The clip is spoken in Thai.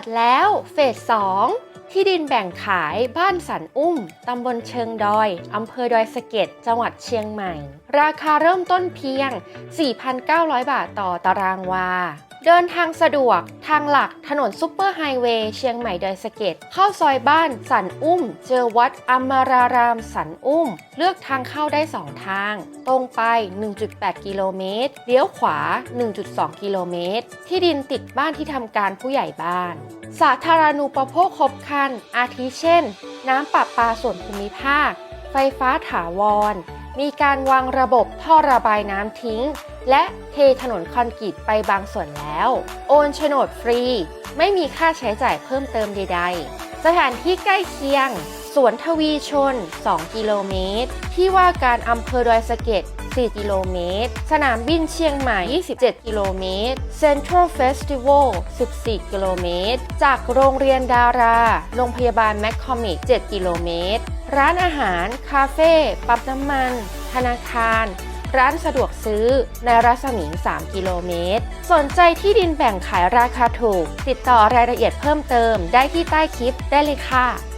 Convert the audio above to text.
ดแล้วเฟส 2 ที่ดินแบ่งขายบ้านสันอุ้ม ตำบลเชิงดอย อำเภอดอยสะเก็ด จังหวัดเชียงใหม่ ราคาเริ่มต้นเพียง 4,900 บาทต่อตารางวา เดินทางสะดวก ทางหลักถนนซุปเปอร์ไฮเวย์เชียงใหม่ดอยสะเก็ดเข้าซอยบ้านสันอุ้ม เจอวัดอมรารามสันอุ้ม เลือกทางเข้าได้ 2 ทาง ตรงไป 1.8 กิโลเมตร เลี้ยวขวา 1.2 กิโลเมตร ที่ดินติดบ้านที่ทำการผู้ใหญ่บ้าน สาธารณูปโภคครบครัน อาทิเช่น น้ำประปาส่วนภูมิภาค ไฟฟ้าถาวร มีการวางระบบท่อระบายน้ำทิ้ง และเทถนนคอนกรีตไปบางส่วนแล้ว โอนโฉนดฟรี ไม่มีค่าใช้จ่ายเพิ่มเติมใด ๆ สถานที่ใกล้เคียง สวนทวีชน 2 กิโลเมตร ที่ว่าการอำเภอดอยสะเก็ด4 กิโลเมตร สนามบินเชียงใหม่ 27 กิโลเมตร Central Festival 14 กิโลเมตร จากโรงเรียนดารา โรงพยาบาลแมคคอมิก 7 กิโลเมตร ร้านอาหาร คาเฟ่ ปั๊มน้ำมัน ธนาคาร ร้านสะดวกซื้อในรัศมี 3 กิโลเมตร สนใจที่ดินแบ่งขายราคาถูก ติดต่อรายละเอียดเพิ่มเติมได้ที่ใต้คลิปได้เลยค่ะ